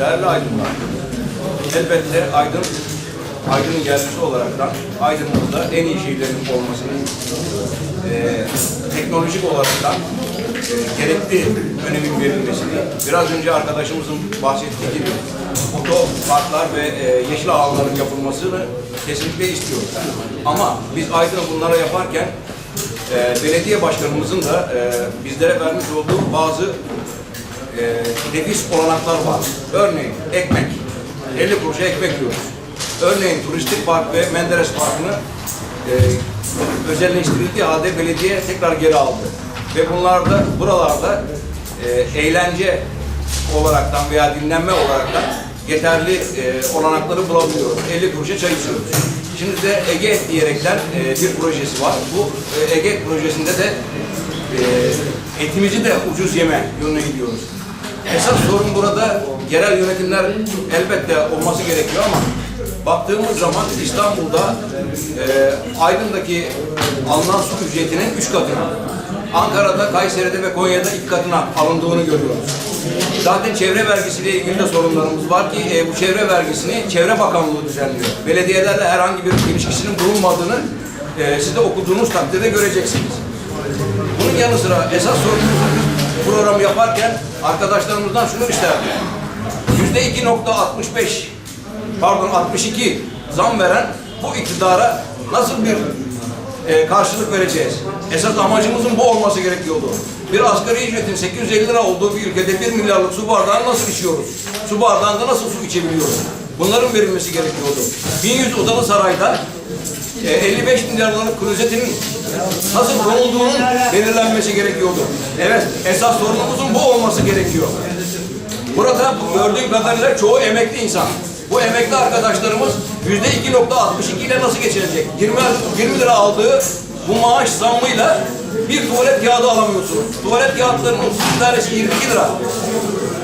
Değerli aydınlar, elbette Aydın, Aydın'ın yerlisi olaraktan Aydın'ımızda en iyi şeylerin olmasını e, teknolojik olaraktan e, gerekli önemin verilmesini biraz önce arkadaşımızın bahsettiği gibi otoparklar ve e, yeşil alanların yapılmasını kesinlikle istiyoruz. Ama biz Aydın'ı bunlara yaparken e, belediye başkanımızın da e, bizlere vermiş olduğu bazı e, nefis olanaklar var. Örneğin ekmek. 50 kuruşa ekmek yiyoruz. Örneğin turistik park ve Menderes Parkı'nı e, özelleştirildiği halde belediye tekrar geri aldı. Ve bunlar da buralarda e, eğlence olaraktan veya dinlenme olaraktan yeterli e, olanakları bulabiliyoruz. 50 kuruşa çay içiyoruz. Şimdi de Ege diyerekten e, bir projesi var. Bu e, Ege projesinde de e, etimizi de ucuz yeme yönüne gidiyoruz. Esas sorun burada yerel yönetimler elbette olması gerekiyor ama baktığımız zaman İstanbul'da e, Aydın'daki alınan su ücretinin üç katına, Ankara'da, Kayseri'de ve Konya'da iki katına alındığını görüyoruz. Zaten çevre vergisiyle ilgili de sorunlarımız var ki e, bu çevre vergisini Çevre Bakanlığı düzenliyor. Belediyelerle herhangi bir ilişkisinin bulunmadığını e, siz de okuduğunuz takdirde göreceksiniz. Bunun yanı sıra esas sorunumuz programı yaparken arkadaşlarımızdan şunu isterdik. Yüzde 2.65 pardon 62 zam veren bu iktidara nasıl bir e, karşılık vereceğiz? Esas amacımızın bu olması gerekiyordu. Bir asgari ücretin 850 lira olduğu bir ülkede 1 milyarlık su bardağını nasıl içiyoruz? Su bardağında nasıl su içebiliyoruz? Bunların verilmesi gerekiyordu. 1100 odalı sarayda e, 55 milyar liralık klozetinin nasıl konulduğunun belirlenmesi gerekiyordu. Evet, esas sorunumuzun bu olması gerekiyor. Burada bu gördüğüm kadarıyla çoğu emekli insan. Bu emekli arkadaşlarımız yüzde 2.62 ile nasıl geçinecek? 20, 20 lira aldığı bu maaş zammıyla bir tuvalet kağıdı alamıyorsunuz. Tuvalet kağıtlarının bir tanesi 22 lira.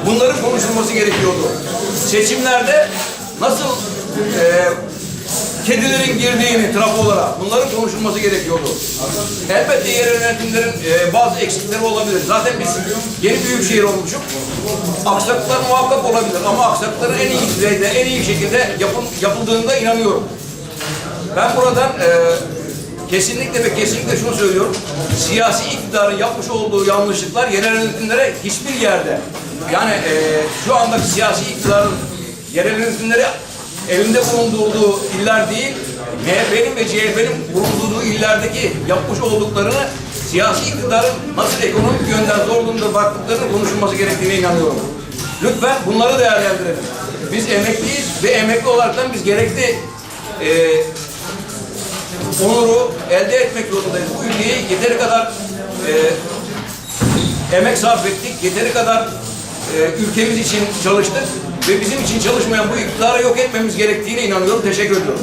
Bunların konuşulması gerekiyordu. Seçimlerde nasıl e, kedilerin girdiğini trafolara bunların konuşulması gerekiyordu. Elbette yerel yönetimlerin e, bazı eksikleri olabilir. Zaten biz yeni büyük şehir olmuşuk. Aksaklıklar muhakkak olabilir ama aksaklıkların en iyi düzeyde, en iyi şekilde yapıl, yapıldığında inanıyorum. Ben buradan e, kesinlikle ve kesinlikle şunu söylüyorum. Siyasi iktidarın yapmış olduğu yanlışlıklar yerel yönetimlere hiçbir yerde yani e, şu andaki siyasi iktidarın yerel yönetimleri elinde bulundurduğu iller değil, MHP'nin ve CHP'nin bulunduğu illerdeki yapmış olduklarını siyasi iktidarın nasıl ekonomik yönden zor durumda baktıklarını konuşulması gerektiğine inanıyorum. Lütfen bunları değerlendirelim. Biz emekliyiz ve emekli olaraktan biz gerekli e, onuru elde etmek zorundayız. Bu ülkeyi yeteri kadar e, emek sarf ettik, yeteri kadar e, ülkemiz için çalıştık ve bizim için çalışmayan bu iktidarı yok etmemiz gerektiğine inanıyorum. Teşekkür ediyorum.